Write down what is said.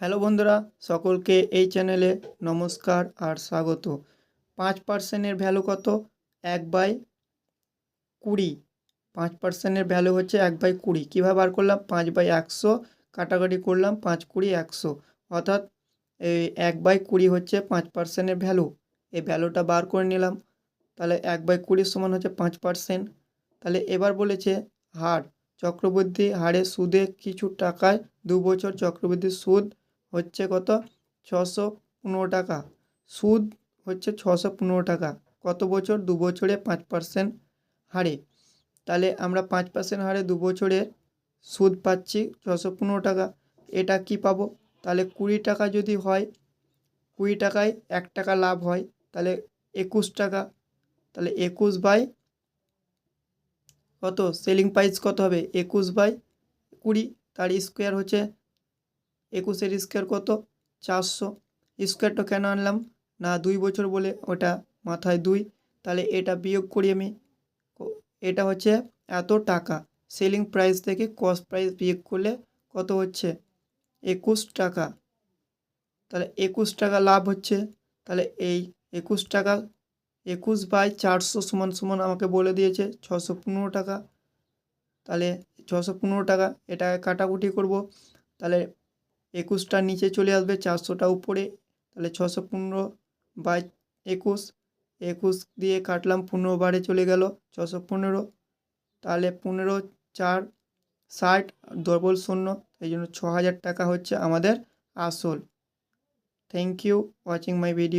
Hello বন্ধুরা, সকলকে এই চ্যানেলে নমস্কার আর স্বাগত। পাঁচ পার্সেন্টের ভ্যালু কত? এক বাই কুড়ি। পাঁচ পার্সেন্টের ভ্যালু হচ্ছে এক বাই কুড়ি। কীভাবে বার করলাম? পাঁচ বাই একশো, কাটাকাটি করলাম পাঁচ কুড়ি একশো। অর্থাৎ এই এক বাই কুড়ি হচ্ছে পাঁচ পার্সেন্টের ভ্যালু। এই ভ্যালুটা বার করে নিলাম। তাহলে এক বাই কুড়ির সমান হচ্ছে পাঁচ পার্সেন্ট। তাহলে এবার বলেছে হার। চক্রবৃদ্ধি হারে সুদে কিছু টাকায় দু বছর চক্রবৃদ্ধি সুদ হচ্ছে কত? ছশো পনেরো টাকা। সুদ হচ্ছে ছশো পনেরো টাকা। কত বছর? দু বছরে পাঁচ পার্সেন্ট হারে। তাহলে আমরা পাঁচ পার্সেন্ট হারে দু বছরে সুদ পাচ্ছি ছশো পনেরো টাকা। এটা কি পাবো? তাহলে কুড়ি টাকা যদি হয়, কুড়ি টাকায় এক টাকা লাভ হয়, তাহলে একুশ টাকা। তাহলে একুশ বাই কত? সেলিং প্রাইস কত হবে? একুশ বাই কুড়ি। তার স্কোয়ার হচ্ছে একুশের স্কোয়ার কত? চারশো। স্কোয়ারটা কেন আনলাম? না, দুই বছর বলে ওটা মাথায় দুই। তাহলে এটা বিয়োগ করি আমি। এটা হচ্ছে এত টাকা। সেলিং প্রাইস থেকে কস্ট প্রাইস বিয়োগ করলে কত হচ্ছে? একুশ টাকা। তাহলে একুশ টাকা লাভ হচ্ছে। তাহলে এই একুশ টাকা, একুশ বাই চারশো সমান সমান আমাকে বলে দিয়েছে ছশো পনেরো টাকা। তাহলে ছশো পনেরো টাকা এটা কাটাকুটি করব। তাহলে একুশটা নিচে চলে আসবে চারশোটা উপরে। তাহলে ছশো পনেরো বাই একুশ। একুশ দিয়ে কাটলাম পনেরো বারে চলে গেল ছশো পনেরো। তাহলে পনেরো, চার, ষাট ডবল শূন্য। এই জন্য ছ হাজার টাকা হচ্ছে আমাদের আসল। Thank you watching my video